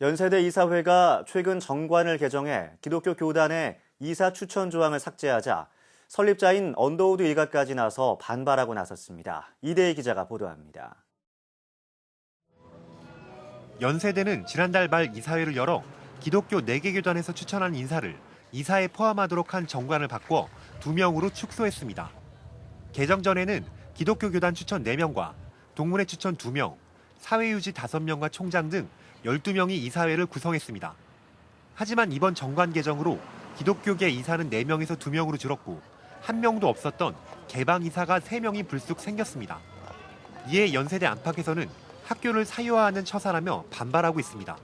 연세대 이사회가 최근 정관을 개정해 기독교 교단의 이사 추천 조항을 삭제하자 설립자인 언더우드 일가까지 나서 반발하고 나섰습니다. 이대희 기자가 보도합니다. 연세대는 지난달 말 이사회를 열어 기독교 4개 교단에서 추천한 인사를 이사에 포함하도록 한 정관을 바꿔 2명으로 축소했습니다. 개정 전에는 기독교 교단 추천 4명과 동문회 추천 2명, 사회유지 5명과 총장 등 12명이 이사회를 구성했습니다. 하지만 이번 정관 개정으로 기독교계 이사는 4명에서 2명으로 줄었고 한 명도 없었던 개방 이사가 3명이 불쑥 생겼습니다. 이에 연세대 안팎에서는 학교를 사유화하는 처사라며 반발하고 있습니다.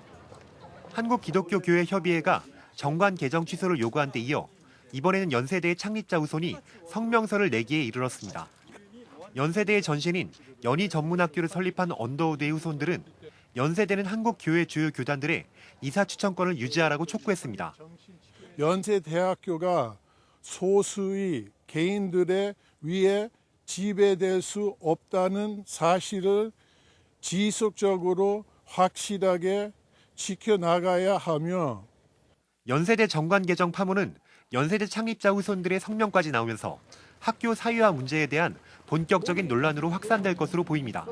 한국기독교교회협의회가 정관 개정 취소를 요구한 데 이어 이번에는 연세대의 창립자 후손이 성명서를 내기에 이르렀습니다. 연세대의 전신인 연희 전문학교를 설립한 언더우드의 후손들은 연세대는 한국 교회 주요 교단들의 이사 추천권을 유지하라고 촉구했습니다. 연세대학교가 소수의 개인들의 위에 지배될 수 없다는 사실을 지속적으로 확실하게 지켜나가야 하며 연세대 정관 개정 파문은 연세대 창립자 후손들의 성명까지 나오면서 학교 사유화 문제에 대한 본격적인 논란으로 확산될 것으로 보입니다.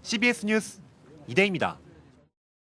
CBS 뉴스 이대입니다.